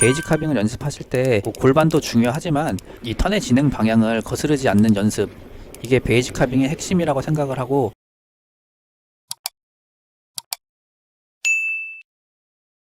베이직 카빙을 연습하실 때뭐 골반도 중요하지만 이 턴의 진행 방향을 거스르지 않는 연습 이게 베이직 카빙의 핵심이라고 생각을 하고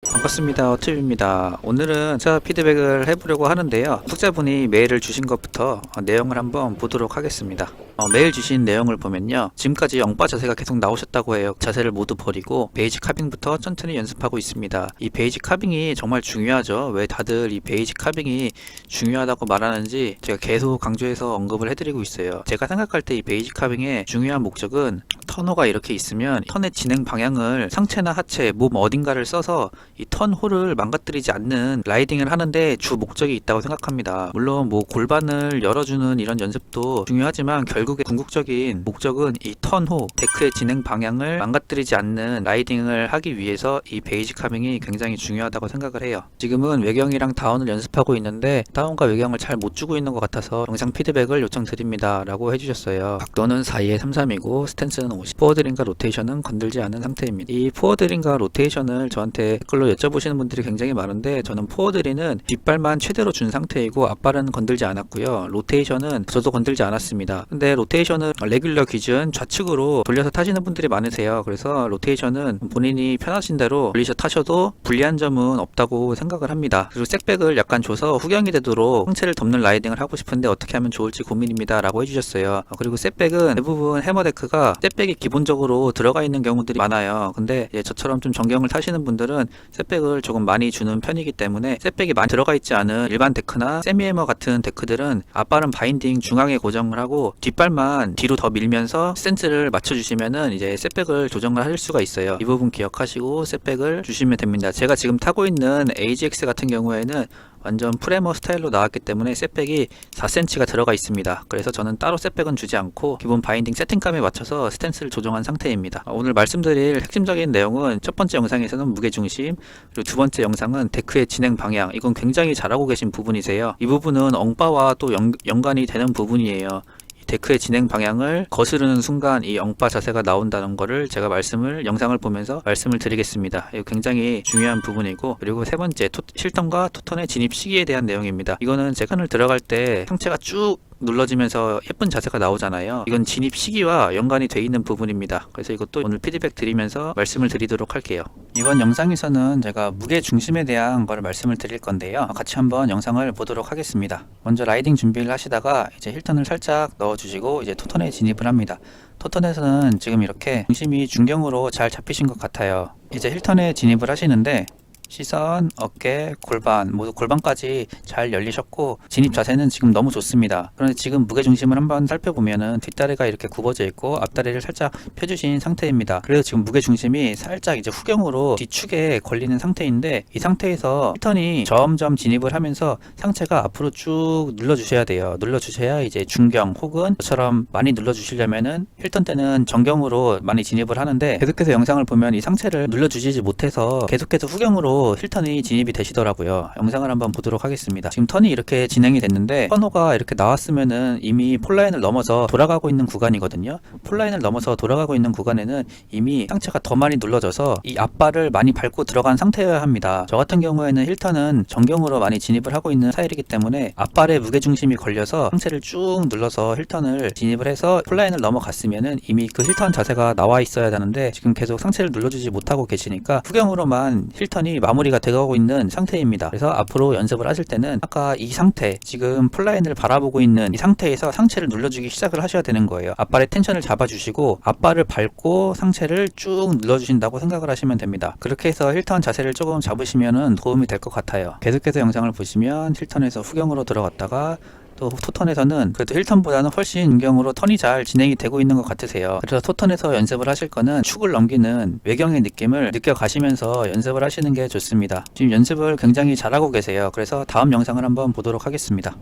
반갑습니다. 어트입니다. 오늘은 제가 피드백을 해보려고 하는데요. 숙자분이 메일을 주신 것부터 어, 내용을 한번 보도록 하겠습니다. 어, 메일 주신 내용을 보면요. 지금까지 영바 자세가 계속 나오셨다고 해요. 자세를 모두 버리고 베이직 카빙부터 천천히 연습하고 있습니다. 이 베이직 카빙이 정말 중요하죠. 왜 다들 이 베이직 카빙이 중요하다고 말하는지 제가 계속 강조해서 언급을 해드리고 있어요. 제가 생각할 때 이 베이직 카빙의 중요한 목적은 터너가 이렇게 있으면 턴의 진행 방향을 상체나 하체, 몸 어딘가를 써서 이 턴홀을 망가뜨리지 않는 라이딩을 하는데 주 목적이 있다고 생각합니다. 물론 뭐 골반을 열어주는 이런 연습도 중요하지만 결국 에 궁극적인 목적은 이 턴호, 데크의 진행 방향을 망가뜨리지 않는 라이딩을 하기 위해서 이 베이직 카빙이 굉장히 중요하다고 생각을 해요. 지금은 외경이랑 다운을 연습하고 있는데 다운과 외경을 잘 못 주고 있는 것 같아서 영상 피드백을 요청드립니다. 라고 해주셨어요. 각도는 4에 33이고 스탠스는 50. 포워드링과 로테이션은 건들지 않은 상태입니다. 이 포워드링과 로테이션을 저한테 댓글로 여쭤보시는 분들이 굉장히 많은데 저는 포워드링은 뒷발만 최대로 준 상태이고 앞발은 건들지 않았고요. 로테이션은 저도 건들지 않았습니다. 근데 로테이션은 레귤러 기준 좌측으로 돌려서 타시는 분들이 많으세요. 그래서 로테이션은 본인이 편하신 대로 돌리셔 타셔도 불리한 점은 없다고 생각을 합니다. 그리고 색백을 약간 줘서 후경이 되도록 상체를 덮는 라이딩을 하고 싶은데 어떻게 하면 좋을지 고민입니다. 라고 해주셨어요. 어, 그리고 셋백은 대부분 해머데크가 셋백이 기본적으로 들어가 있는 경우들이 많아요. 근데 예, 저처럼 좀 정경을 타시는 분들은 셋백을 조금 많이 주는 편이기 때문에 셋백이 많이 들어가 있지 않은 일반 데크나 세미해머 같은 데크들은 앞발은 바인딩 중앙에 고정을 하고 뒷발 만 뒤로 더 밀면서 센스를 맞춰주시면은 이제 셋백을 조정을 하실 수가 있어요. 이 부분 기억하시고 셋백을 주시면 됩니다. 제가 지금 타고 있는 AGX 같은 경우에는 완전 프레머 스타일로 나왔기 때문에 셋백이 4cm가 들어가 있습니다. 그래서 저는 따로 셋백은 주지 않고 기본 바인딩 세팅감에 맞춰서 스탠스를 조정한 상태입니다. 어, 오늘 말씀드릴 핵심적인 내용은 첫 번째 영상에서는 무게중심 그리고 두 번째 영상은 데크의 진행 방향 이건 굉장히 잘하고 계신 부분이세요. 이 부분은 엉바와 또 연, 연관이 되는 부분이에요. 이 데크의 진행 방향을 거스르는 순간 이 엉바 자세가 나온다는 거를 제가 말씀을 영상을 보면서 말씀을 드리겠습니다. 굉장히 중요한 부분이고 그리고 세 번째 토, 실턴과 토턴의 진입 시기에 대한 내용입니다. 이거는 제칸을 들어갈 때 상체가 쭉 눌러지면서 예쁜 자세가 나오잖아요. 이건 진입 시기와 연관이 돼 있는 부분입니다. 그래서 이것도 오늘 피드백 드리면서 말씀을 드리도록 할게요. 이번 영상에서는 제가 무게 중심에 대한 걸 말씀을 드릴 건데요. 같이 한번 영상을 보도록 하겠습니다. 먼저 라이딩 준비를 하시다가 이제 힐턴을 살짝 넣어주시고 이제 토턴에 진입을 합니다. 토턴에서는 지금 이렇게 중심이 중경으로 잘 잡히신 것 같아요. 이제 힐턴에 진입을 하시는데 시선, 어깨, 골반 모두 골반까지 잘 열리셨고 진입 자세는 지금 너무 좋습니다. 그런데 지금 무게 중심을 한번 살펴보면은 뒷다리가 이렇게 굽어져 있고 앞다리를 살짝 펴주신 상태입니다. 그래서 지금 무게 중심이 살짝 이제 후경으로 뒤축에 걸리는 상태인데 이 상태에서 턴이 점점 진입을 하면서 상체가 앞으로 쭉 눌러주셔야 돼요. 눌러주셔야 이제 중경 혹은 저처럼 많이 눌러주시려면은 힐턴 때는 정경으로 많이 진입을 하는데 계속해서 영상을 보면 이 상체를 눌러주시지 못해서 계속해서 후경으로 힐턴이 진입이 되시더라고요. 영상을 한번 보도록 하겠습니다. 지금 턴이 이렇게 진행이 됐는데 턴호가 이렇게 나왔으면은 이미 폴라인을 넘어서 돌아가고 있는 구간이거든요. 폴라인을 넘어서 돌아가고 있는 구간에는 이미 상체가 더 많이 눌러져서 이 앞발을 많이 밟고 들어간 상태여야 합니다. 저 같은 경우에는 힐턴은 정경으로 많이 진입을 하고 있는 스타일이기 때문에 앞발에 무게중심이 걸려서 상체를 쭉 눌러서 힐턴을 진입을 해서 폴라인을 넘어갔으면은 이미 그 힐턴 자세가 나와 있어야 되는데 지금 계속 상체를 눌러주지 못하고 계시니까 후경으로만 힐턴이 마무리가 되어가고 있는 상태입니다. 그래서 앞으로 연습을 하실 때는 아까 이 상태 지금 폴라인을 바라보고 있는 이 상태에서 상체를 눌러주기 시작을 하셔야 되는 거예요. 앞발의 텐션을 잡아주시고 앞발을 밟고 상체를 쭉 눌러주신다고 생각을 하시면 됩니다. 그렇게 해서 힐턴 자세를 조금 잡으시면 도움이 될 것 같아요. 계속해서 영상을 보시면 힐턴에서 후경으로 들어갔다가 또 토턴에서는 그래도 힐턴보다는 훨씬 인경으로 턴이 잘 진행이 되고 있는 것 같으세요. 그래서 토턴에서 연습을 하실 거는 축을 넘기는 외경의 느낌을 느껴가시면서 연습을 하시는 게 좋습니다. 지금 연습을 굉장히 잘하고 계세요. 그래서 다음 영상을 한번 보도록 하겠습니다.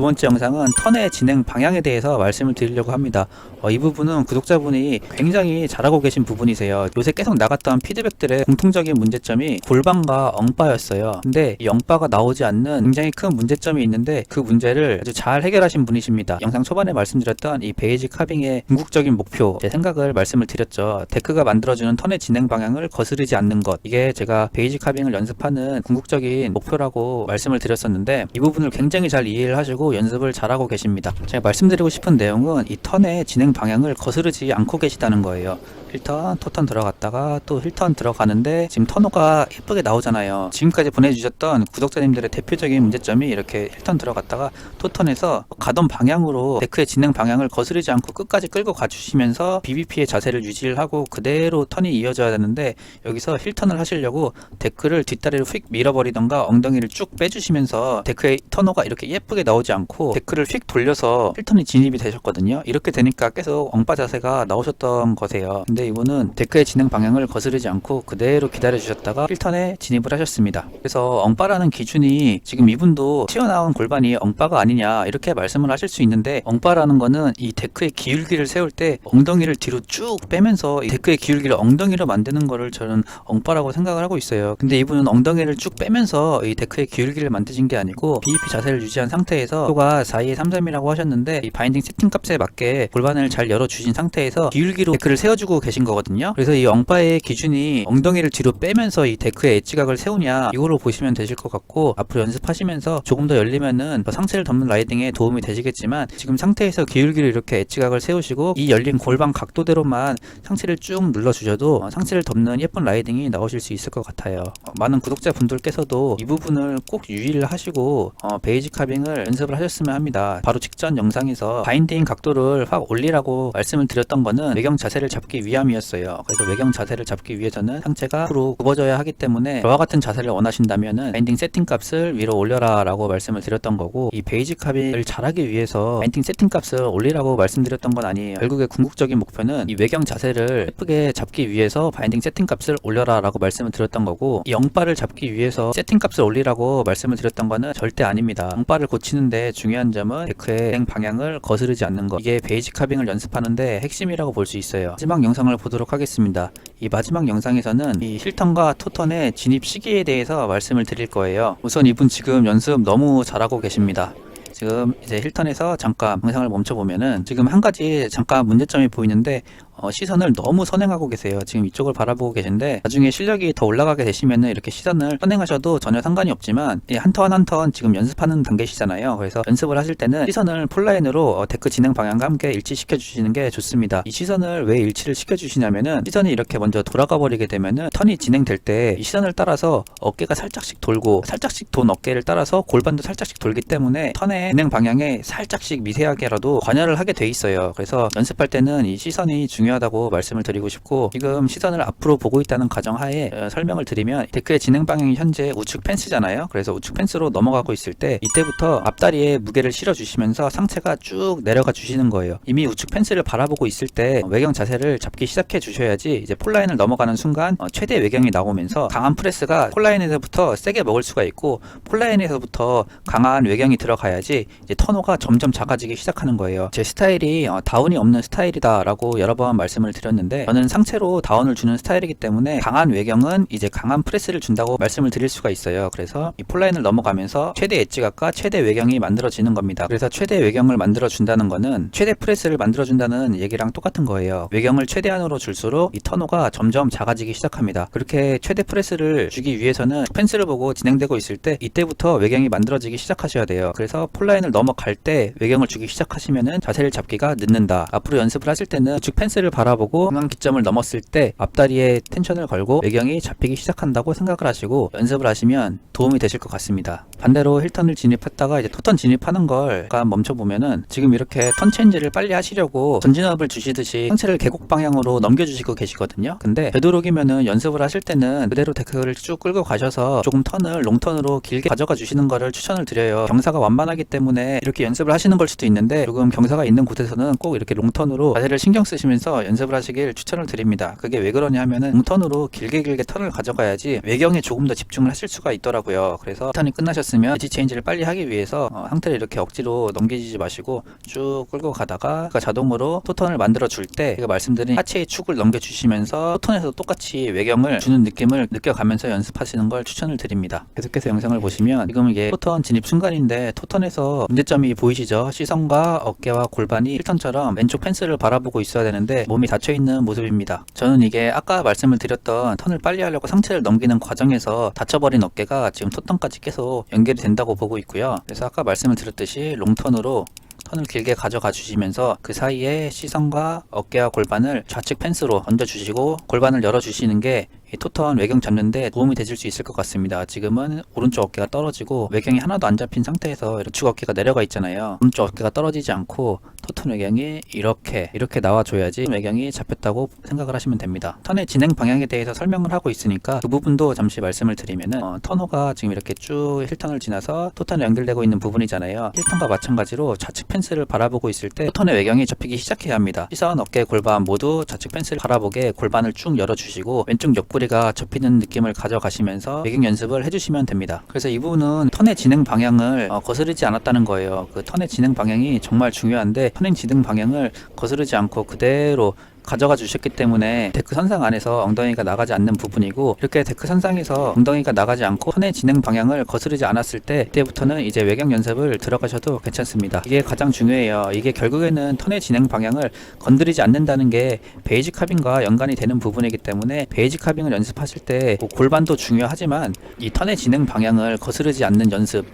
두두 번째 영상은 턴의 진행 방향에 대해서 말씀을 드리려고 합니다. 어, 이 부분은 구독자분이 굉장히 잘하고 계신 부분이세요. 요새 계속 나갔던 피드백들의 공통적인 문제점이 골반과 엉바였어요. 근데 이 엉바가 나오지 않는 굉장히 큰 문제점이 있는데 그 문제를 아주 잘 해결하신 분이십니다. 영상 초반에 말씀드렸던 이 베이지 카빙의 궁극적인 목표, 제 생각을 말씀을 드렸죠. 데크가 만들어주는 턴의 진행 방향을 거스르지 않는 것. 이게 제가 베이지 카빙을 연습하는 궁극적인 목표라고 말씀을 드렸었는데 이 부분을 굉장히 잘 이해를 하시고 연습을 잘하고 계십니다. 제가 말씀드리고 싶은 내용은 이 턴의 진행 방향을 거스르지 않고 계시다는 거예요. 힐턴, 토턴 들어갔다가 또 힐턴 들어가는데 지금 터너가 예쁘게 나오잖아요. 지금까지 보내주셨던 구독자님들의 대표적인 문제점이 이렇게 힐턴 들어갔다가 토턴에서 가던 방향으로 데크의 진행 방향을 거스르지 않고 끝까지 끌고 가주시면서 BBP의 자세를 유지를 하고 그대로 턴이 이어져야 되는데 여기서 힐턴을 하시려고 데크를 뒷다리를 휙 밀어버리던가 엉덩이를 쭉 빼주시면서 데크의 터너가 이렇게 예쁘게 나오지 않고 데크를 휙 돌려서 힐턴이 진입이 되셨거든요. 이렇게 되니까 계속 엉빠 자세가 나오셨던 거세요. 근데 이분은 데크의 진행 방향을 거스르지 않고 그대로 기다려 주셨다가 힐턴에 진입을 하셨습니다. 그래서 엉빠라는 기준이 지금 이분도 튀어나온 골반이 엉빠가 아니냐 이렇게 말씀을 하실 수 있는데 엉빠라는 거는 이 데크의 기울기를 세울 때 엉덩이를 뒤로 쭉 빼면서 이 데크의 기울기를 엉덩이로 만드는 거를 저는 엉빠라고 생각을 하고 있어요. 근데 이분은 엉덩이를 쭉 빼면서 이 데크의 기울기를 만드신 게 아니고 BEP 자세를 유지한 상태에서 또가 4, 2, 3, 3이라고 하셨는데 이 바인딩 세팅 값에 맞게 골반을 잘 열어 주신 상태에서 기울기로 데크를 세워주고 계신 거거든요. 그래서 이 엉바의 기준이 엉덩이를 뒤로 빼면서 이 데크의 엣지각을 세우냐 이거로 보시면 되실 것 같고 앞으로 연습하시면서 조금 더 열리면은 더 상체를 덮는 라이딩에 도움이 되시겠지만 지금 상태에서 기울기를 이렇게 엣지각을 세우시고 이 열린 골반 각도대로만 상체를 쭉 눌러주셔도 어, 상체를 덮는 예쁜 라이딩이 나오실 수 있을 것 같아요. 어, 많은 구독자분들께서도 이 부분을 꼭 유의를 하시고 어, 베이지 카빙을 연습 을 하셨으면 합니다. 바로 직전 영상에서 바인딩 각도를 확 올리라고 말씀을 드렸던 거는 외경 자세를 잡기 위함이었어요. 그래서 외경 자세를 잡기 위해서는 상체가 앞으로 굽어져야 하기 때문에 저와 같은 자세를 원하신다면은 바인딩 세팅 값을 위로 올려라 라고 말씀을 드렸던 거고 이 베이지 카빙을 잘하기 위해서 바인딩 세팅 값을 올리라고 말씀드렸던 건 아니에요. 결국에 궁극적인 목표는 이 외경 자세를 예쁘게 잡기 위해서 바인딩 세팅 값을 올려라 라고 말씀을 드렸던 거고 이 영바를 잡기 위해서 세팅 값을 올리라고 말씀을 드렸던 거는 절대 아닙니다. 영바를 고치는데 중요한 점은 데크의 행 방향을 거스르지 않는 것 이게 베이지 카빙을 연습하는데 핵심이라고 볼 수 있어요. 마지막 영상을 보도록 하겠습니다. 이 마지막 영상에서는 이 힐턴과 토턴의 진입 시기에 대해서 말씀을 드릴 거예요. 우선 이분 지금 연습 너무 잘하고 계십니다. 지금 이제 힐턴에서 잠깐 영상을 멈춰보면은 지금 한 가지 잠깐 문제점이 보이는데 어, 시선을 너무 선행하고 계세요. 지금 이쪽을 바라보고 계신데 나중에 실력이 더 올라가게 되시면은 이렇게 시선을 선행하셔도 전혀 상관이 없지만 한 턴 한 턴 지금 연습하는 단계시잖아요. 그래서 연습을 하실 때는 시선을 폴라인으로 어, 데크 진행 방향과 함께 일치시켜 주시는 게 좋습니다. 이 시선을 왜 일치를 시켜 주시냐면은 시선이 이렇게 먼저 돌아가 버리게 되면은 턴이 진행될 때 이 시선을 따라서 어깨가 살짝씩 돌고 살짝씩 돈 어깨를 따라서 골반도 살짝씩 돌기 때문에 턴의 진행 방향에 살짝씩 미세하게라도 관여를 하게 돼 있어요. 그래서 연습할 때는 이 시선이 중요 하다고 말씀을 드리고 싶고 지금 시선을 앞으로 보고 있다는 가정하에 어, 설명을 드리면 데크의 진행 방향이 현재 우측 펜스잖아요. 그래서 우측 펜스로 넘어가고 있을 때 이때부터 앞다리에 무게를 실어 주시면서 상체가 쭉 내려가 주시는 거예요. 이미 우측 펜스를 바라보고 있을 때 외경 자세를 잡기 시작해 주셔야지 이제 폴라인을 넘어가는 순간 어, 최대 외경이 나오면서 강한 프레스가 폴라인에서부터 세게 먹을 수가 있고 폴라인에서부터 강한 외경이 들어가야지 이제 터너가 점점 작아지기 시작하는 거예요. 제 스타일이 어, 다운이 없는 스타일이다라고 여러 번 말씀을 드렸는데 저는 상체로 다운을 주는 스타일이기 때문에 강한 외경은 이제 강한 프레스를 준다고 말씀을 드릴 수가 있어요. 그래서 이 폴라인을 넘어가면서 최대 엣지각과 최대 외경이 만들어지는 겁니다. 그래서 최대 외경을 만들어 준다는 거는 최대 프레스를 만들어 준다는 얘기랑 똑같은 거예요. 외경을 최대한으로 줄수록 이 터너가 점점 작아지기 시작합니다. 그렇게 최대 프레스를 주기 위해서는 펜스를 보고 진행되고 있을 때 이때부터 외경이 만들어지기 시작하셔야 돼요. 그래서 폴라인을 넘어갈 때 외경을 주기 시작하시면은 자세를 잡기가 늦는다. 앞으로 연습을 하실 때는 우측 펜스를 바라보고 중앙 기점을 넘었을 때 앞다리에 텐션을 걸고 외경이 잡히기 시작한다고 생각을 하시고 연습을 하시면 도움이 되실 것 같습니다. 반대로 힐턴을 진입했다가 이제 토턴 진입하는 걸 잠깐 멈춰보면은 지금 이렇게 턴 체인지를 빨리 하시려고 전진업을 주시듯이 상체를 계곡 방향으로 넘겨주시고 계시거든요. 근데 되도록이면은 연습을 하실 때는 그대로 데크를 쭉 끌고 가셔서 조금 턴을 롱턴으로 길게 가져가 주시는 거를 추천을 드려요. 경사가 완만하기 때문에 이렇게 연습을 하시는 걸 수도 있는데 조금 경사가 있는 곳에서는 꼭 이렇게 롱턴으로 자세를 신경 쓰시면서 가면서 연습을 하시길 추천을 드립니다. 그게 왜 그러냐 하면은 롱턴으로 길게 길게 턴을 가져가야지 외경에 조금 더 집중을 하실 수가 있더라고요. 그래서 턴이 끝나셨으면 에지 체인지를 빨리 하기 위해서 어, 상태를 이렇게 억지로 넘기지 마시고 쭉 끌고 가다가 그러니까 자동으로 토턴을 만들어 줄 때 제가 말씀드린 하체의 축을 넘겨주시면서 토턴에서 똑같이 외경을 주는 느낌을 느껴가면서 연습하시는 걸 추천을 드립니다. 계속해서 영상을 보시면 지금 이게 토턴 진입 순간인데 토턴에서 문제점이 보이시죠? 시선과 어깨와 골반이 힐턴처럼 왼쪽 펜스를 바라보고 있어야 되는데 몸이 닫혀 있는 모습입니다. 저는 이게 아까 말씀을 드렸던 턴을 빨리 하려고 상체를 넘기는 과정에서 닫혀버린 어깨가 지금 토턴까지 계속 연결이 된다고 보고 있고요. 그래서 아까 말씀을 드렸듯이 롱턴으로 턴을 길게 가져가 주시면서 그 사이에 시선과 어깨와 골반을 좌측 펜스로 얹어 주시고 골반을 열어 주시는 게이 토턴 외경 잡는데 도움이 되실 수 있을 것 같습니다. 지금은 오른쪽 어깨가 떨어지고 외경이 하나도 안 잡힌 상태에서 이렇게 어깨가 내려가 있잖아요. 오른쪽 어깨가 떨어지지 않고 토턴 외경이 이렇게 이렇게 나와줘야지 외경이 잡혔다고 생각을 하시면 됩니다. 턴의 진행 방향에 대해서 설명을 하고 있으니까 그 부분도 잠시 말씀을 드리면은 어, 턴호가 지금 이렇게 쭉 힐턴을 지나서 토턴에 연결되고 있는 부분이잖아요. 힐턴과 마찬가지로 좌측 펜스를 바라보고 있을 때 토턴의 외경이 접히기 시작해야 합니다. 시선, 어깨, 골반 모두 좌측 펜스를 바라보게 골반을 쭉 열어주시고 왼쪽 옆구리가 접히는 느낌을 가져가시면서 외경 연습을 해주시면 됩니다. 그래서 이 부분은 턴의 진행 방향을 어, 거스르지 않았다는 거예요. 그 턴의 진행 방향이 정말 중요한데 턴의 진행 방향을 거스르지 않고 그대로 가져가 주셨기 때문에 데크 선상 안에서 엉덩이가 나가지 않는 부분이고 이렇게 데크 선상에서 엉덩이가 나가지 않고 턴의 진행 방향을 거스르지 않았을 때 그때부터는 이제 외경 연습을 들어가셔도 괜찮습니다. 이게 가장 중요해요. 이게 결국에는 턴의 진행 방향을 건드리지 않는다는 게 베이직 카빙과 연관이 되는 부분이기 때문에 베이직 카빙을 연습하실 때 뭐 골반도 중요하지만 이 턴의 진행 방향을 거스르지 않는 연습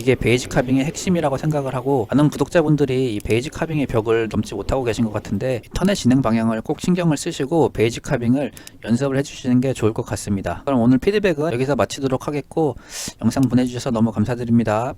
이게 베이직 카빙의 핵심이라고 생각을 하고 많은 구독자분들이 이 베이직 카빙의 벽을 넘지 못하고 계신 것 같은데 턴의 진행 방향을 꼭 신경을 쓰시고 베이직 카빙을 연습을 해주시는 게 좋을 것 같습니다. 그럼 오늘 피드백은 여기서 마치도록 하겠고 영상 보내주셔서 너무 감사드립니다.